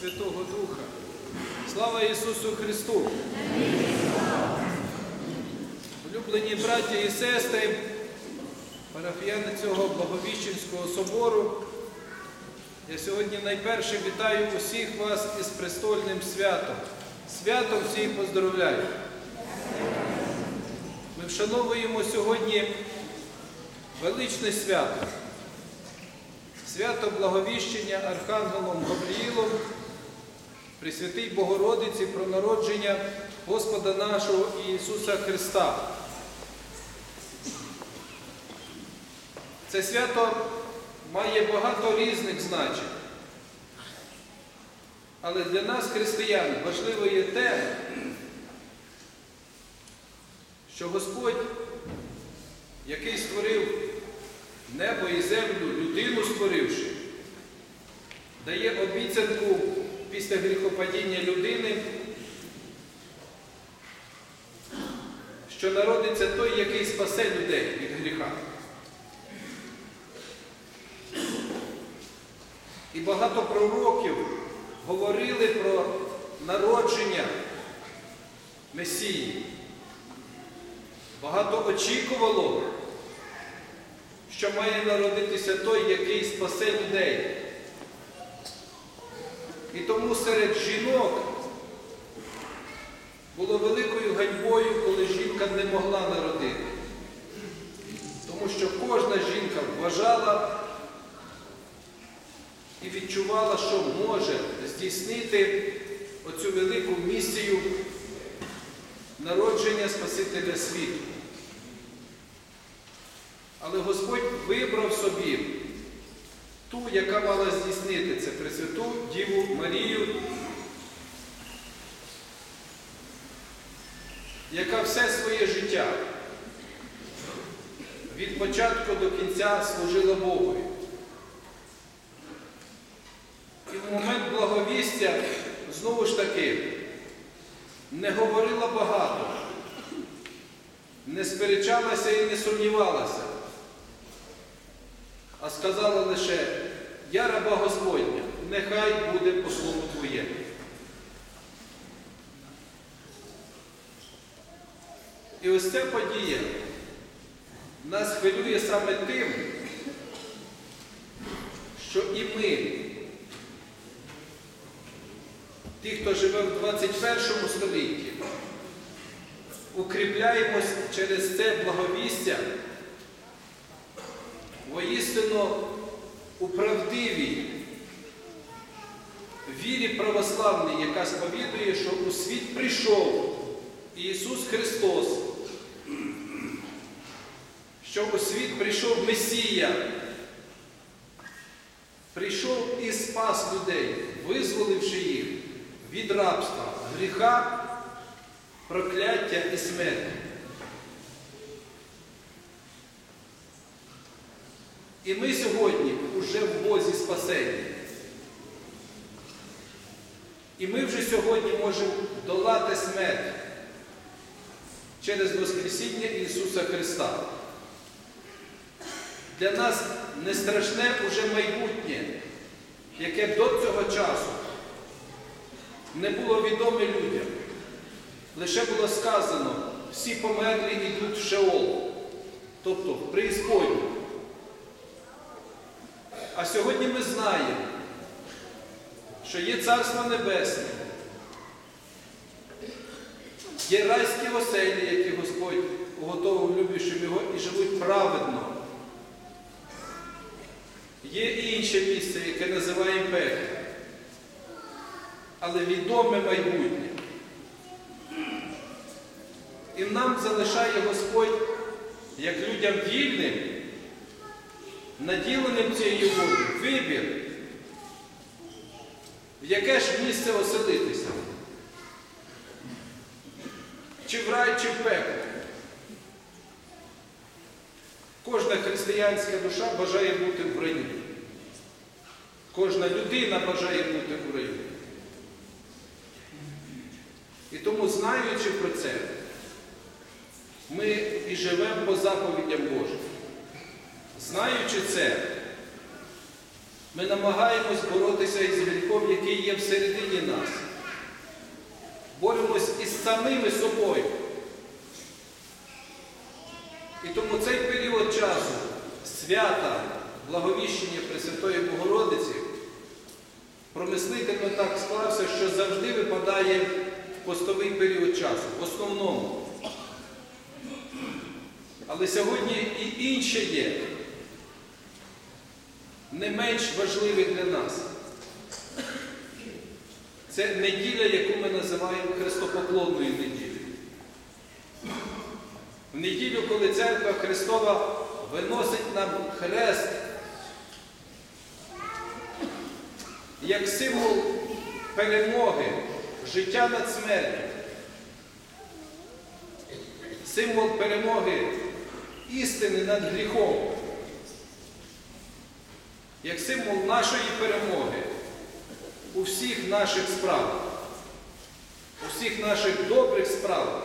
Святого Духа. Слава Ісусу Христу! Улюблені браті і сестри, парафіяни цього Благовіщенського собору, я сьогодні найперше вітаю усіх вас із престольним святом. Свято всіх поздоровляю. Ми вшановуємо сьогодні величне свято. Свято Благовіщення Архангелом Гавріїлом, Пресвятий Богородиці про народження Господа нашого Ісуса Христа. Це свято має багато різних значень. Але для нас, християн, важливо є те, що Господь, який створив небо і землю, людину створивши, дає обіцянку після гріхопадіння людини, що народиться той, який спасе людей від гріха. І багато пророків говорили про народження Месії. Багато очікувало, що має народитися той, який спасе людей. І тому серед жінок було великою ганьбою, коли жінка не могла народити. Тому що кожна жінка вважала і відчувала, що може здійснити оцю велику місію народження Спасителя світу. Але Господь вибрав собі ту, яка мала здійснити це Пресвяту Діву Марію, яка все своє життя від початку до кінця служила Богу. І в момент благовістя, знову ж таки, не говорила багато, не сперечалася і не сумнівалася, а сказала лише, я раба Господня, нехай буде по слову Твоєму. І ось ця подія нас хвилює саме тим, що і ми, ті, хто живе в 21 столітті, укріпляємось через це благовістя воістину у правдивій вірі православній, яка сповідує, що у світ прийшов Ісус Христос, що у світ прийшов Месія, прийшов і спас людей, визволивши їх від рабства, гріха, прокляття і смерті. І ми сьогодні вже в Бозі спасені. І ми вже сьогодні можемо долати смерть через Воскресіння Ісуса Христа. Для нас не страшне уже майбутнє, яке до цього часу не було відоме людям. Лише було сказано, всі померлі йдуть в Шеол, тобто в преісподню. А сьогодні ми знаємо, що є Царство Небесне, є райські оселі, які Господь уготовив любішим його і живуть праведно. Є інше місце, яке називаємо пекло, але відоме майбутнє. І нам залишає Господь, як людям вільним, наділеним цією волею, вибір, в яке ж місце оселитися? Чи в рай, чи в пекло? Кожна християнська душа бажає бути в раю. Кожна людина бажає бути в раю. І тому, знаючи про це, ми і живемо по заповідям Божим. Знаючи це, Ми намагаємось боротися із гріхом, який є всередині нас. Боремось із самими собою. І тому цей період часу свята, благовіщення Пресвятої Богородиці, промислительно так склався, що завжди випадає постовий період часу, в основному. Але сьогодні і інше є, не менш важливе для нас. Це неділя, яку ми називаємо Христопоклонною неділею. В неділю, коли церква Христова виносить нам хрест як символ перемоги, життя над смертю, символ перемоги істини над гріхом, як символ нашої перемоги у всіх наших справах, у всіх наших добрих справах,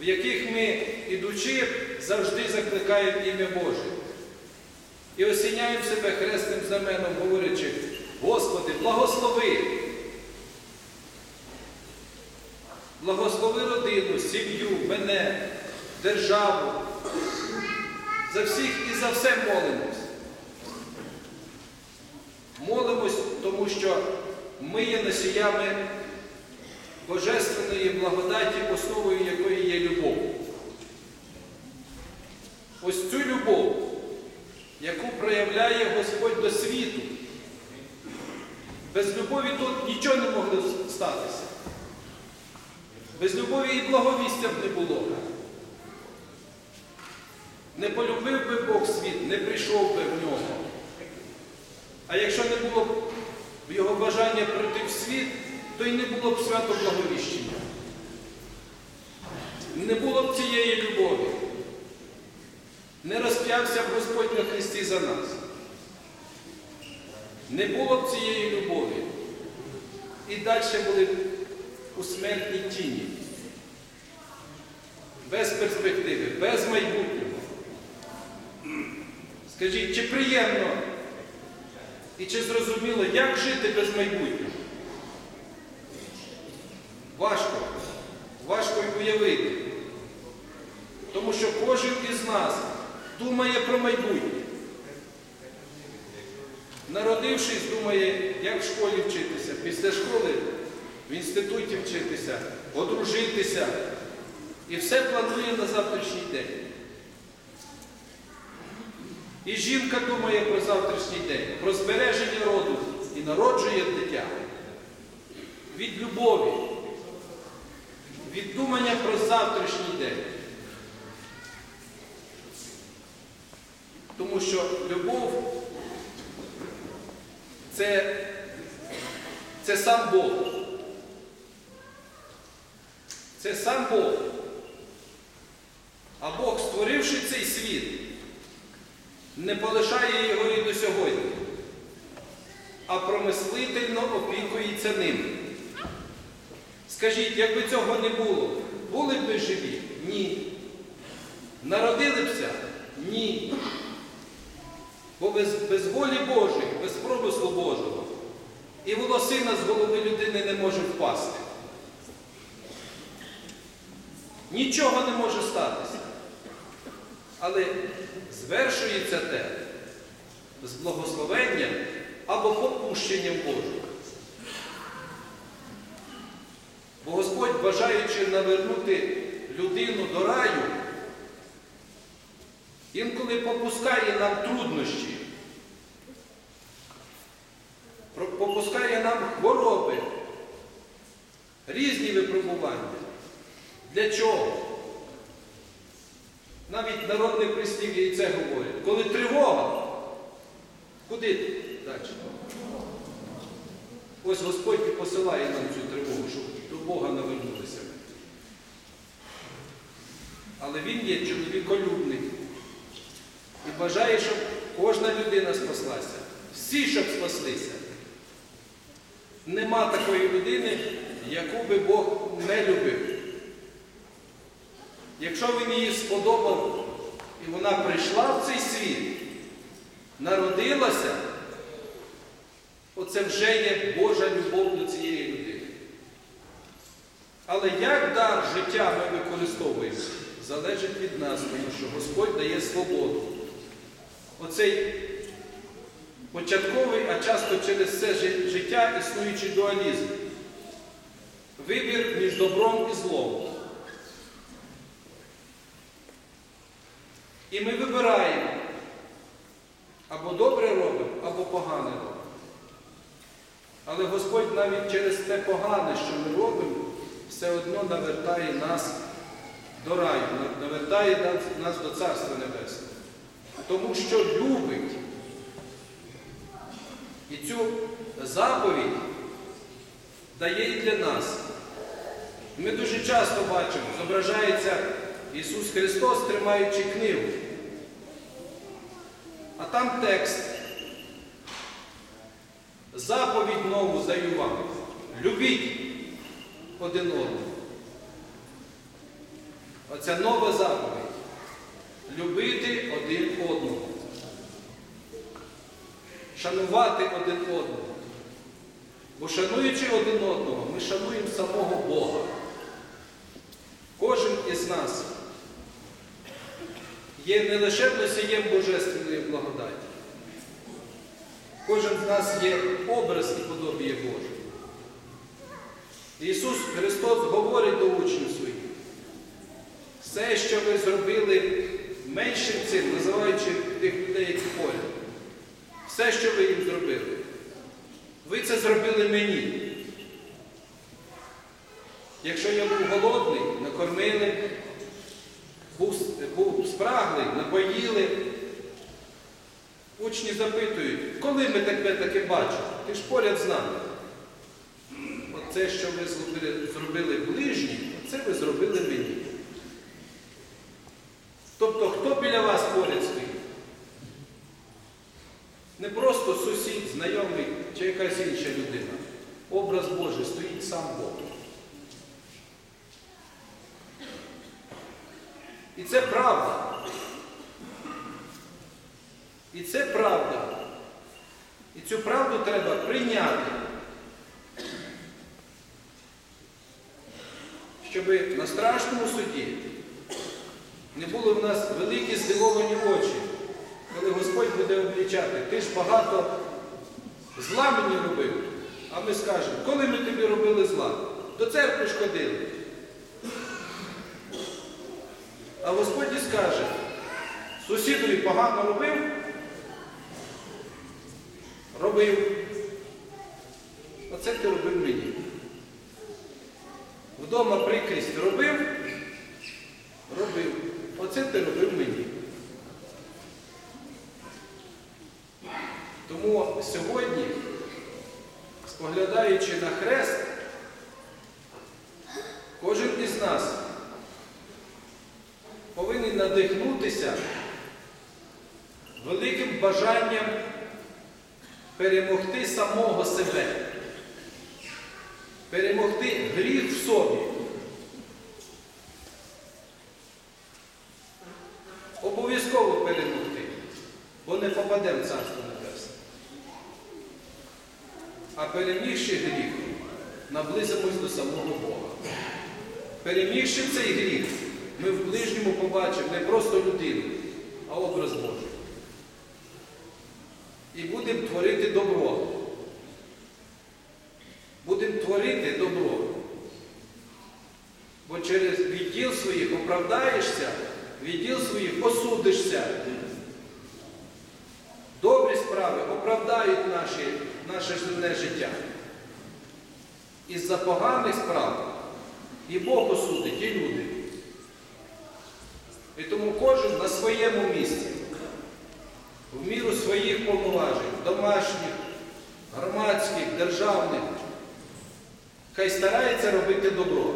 в яких ми, ідучи, завжди закликаємо ім'я Боже. І осіняємо себе хресним знаменом, говорячи, Господи, благослови. Благослови родину, сім'ю, мене, державу. За всіх і за все молимось. Тому що ми є носіями Божественної благодаті, основою якої є любов. Ось цю любов, яку проявляє Господь до світу. Без любові тут нічого не могло статися. Без любові і благовістя б не було. Не полюбив би Бог світ, не прийшов би в нього. А якщо не було його бажання прийти в світ, то й не було б свято благовіщення. Не було б цієї любові. Не розп'явся б Господь на Христі за нас. Не було б цієї любові. І далі були б у смертній тіні. Без перспективи, без майбутнього. Скажіть, чи приємно і чи зрозуміло, як жити без майбутнього? Важко. Важко й уявити. Тому що кожен із нас думає про майбутнє. Народившись, думає, як в школі вчитися, після школи в інституті вчитися, одружитися. І все планує на завтрашній день. І жінка думає про завтрашній день, про збереження роду і народжує дитя. Від любові, від думання про завтрашній день. Тому що любов це, це сам Бог. Це сам Бог. А Бог, створивши цей світ, не полишає його і до сьогодні, а промислительно опікується ним. Скажіть, якби цього не було, були б ми живі? Ні. Народили бся? Ні. Бо без, без волі Божої, без промислу Божого, і волосина з голови людини не може впасти. Нічого не може статися. Але звершується те з благословенням або попущенням Божим. Бо Господь, бажаючи навернути людину до раю, інколи попускає нам труднощі, попускає нам хвороби, різні випробування. Для чого? Навіть народне прислів'я і це говорить. Коли тривога, куди далі? Ось Господь і посилає нам цю тривогу, щоб до Бога навернулися. Але Він є чоловіколюбний і бажає, щоб кожна людина спаслася. Всі, щоб спаслися. Нема такої людини, яку би Бог не любив. Якщо він її сподобав, і вона прийшла в цей світ, народилася, це вже є Божа любов до цієї людини. Але як дар життя ми використовуємо, залежить від нас, тому що Господь дає свободу. Оцей початковий, а часто через все життя існуючий дуалізм. Вибір між добром і злом. І ми вибираємо або добре робимо, або погане робимо. Але Господь навіть через те погане, що ми робимо, все одно навертає нас до раю, навертає нас- до Царства Небесного. Тому що любить. І цю заповідь дає і для нас. Ми дуже часто бачимо, зображається Ісус Христос, тримаючи книгу. А там текст. Заповідь нову даю вам. Любіть один одного. Оця нова заповідь. Любити один одного. Шанувати один одного. Бо шануючи один одного, ми шануємо самого Бога. Кожен із нас є не лише носієм Божественної благодаті. Кожен з нас є образ і подобіє Боже. Ісус Христос говорить до учнів своїх. Все, що ви зробили меншим цим, називаючи тих людей, які поряд. Все, що ви їм зробили. Ви це зробили мені. Якщо я був голодний, накормили, був спраглий, напоїли. Учні запитують, коли ми тебе таке бачимо? Ти ж поряд з нами. Оце, що ви зробили ближнім, це ви зробили мені. Тобто, хто біля вас поряд стоїть? Не просто сусід, знайомий чи якась інша людина. Образ Божий стоїть сам Бог. І це правда. І це правда. І цю правду треба прийняти. Щоб на страшному суді не були в нас великі здивовані очі, коли Господь буде облічати, ти ж багато зла мені робив. А ми скажемо, коли ми тобі робили зла? До церкви ж ходили. А Господь і скаже, сусідові погано робив, робив. Оце ти робив мені. Вдома прикрість робив, робив. Оце ти робив мені. Тому сьогодні, споглядаючи на хрест, кожен із нас повинен надихнутися великим бажанням перемогти самого себе, перемогти гріх в собі. Обов'язково перемогти, бо не попадемо в Царство Небесне. А перемігши гріх, наблизимось до самого Бога. Перемігши цей гріх, ми в ближньому побачимо не просто людину, а образ Божий. І будемо творити добро. Будемо творити добро. Бо через відділ своїх оправдаєшся, відділ своїх осудишся. Добрі справи оправдають наші, наше земне життя. Із-за поганих справ і Бог осудить, і люди. І тому кожен на своєму місці, в міру своїх повноважень, домашніх, громадських, державних, хай старається робити добро.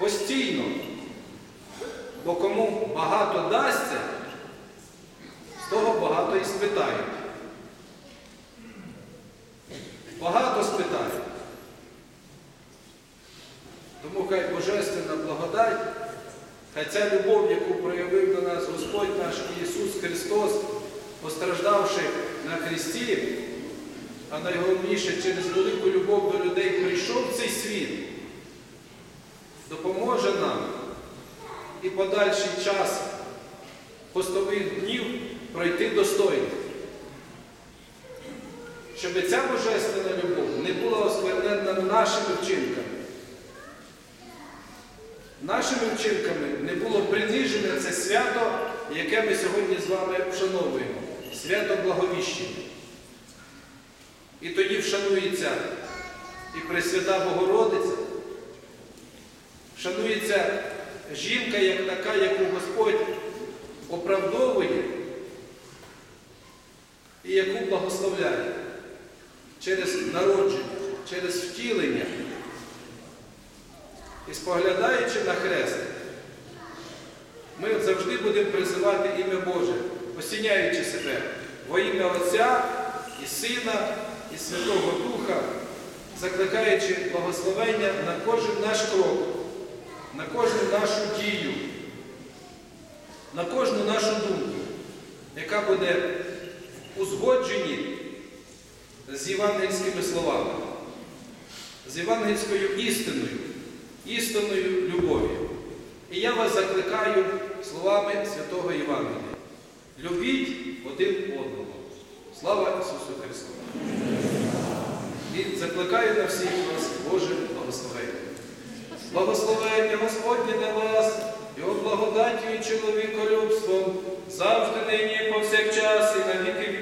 Постійно. Бо кому багато дасться, з того багато і спитають. Багато спитають. Тому хай Божественна благодать, хай ця любов, яку проявив до нас Господь наш Ісус Христос, постраждавши на Христі, а найголовніше через велику любов до людей прийшов в цей світ, допоможе нам і подальший час постових днів пройти достойно. Щоб ця божественна любов не була осквернена нашими вчинками. Нашими вчинками не було принижене це свято, яке ми сьогодні з вами вшановуємо. Свято Благовіщення. І тоді вшанується і Пресвята Богородиця, вшанується жінка як така, яку Господь оправдовує і яку благословляє через народження, через втілення. І споглядаючи на хрест, ми завжди будемо призивати ім'я Боже, осіняючи себе во ім'я Отця і Сина, і Святого Духа, закликаючи благословення на кожен наш крок, на кожну нашу дію, на кожну нашу думку, яка буде узгоджені з євангельськими словами, з євангельською істиною, істинною любов'ю. І я вас закликаю словами Святого Євангелія. Любіть один одного. Слава Ісусу Христу! І закликаю на всіх вас Боже благословення. Благословення Господнє на вас, Його благодаттю і чоловіколюбством, завжди нині повсякчас, і на віки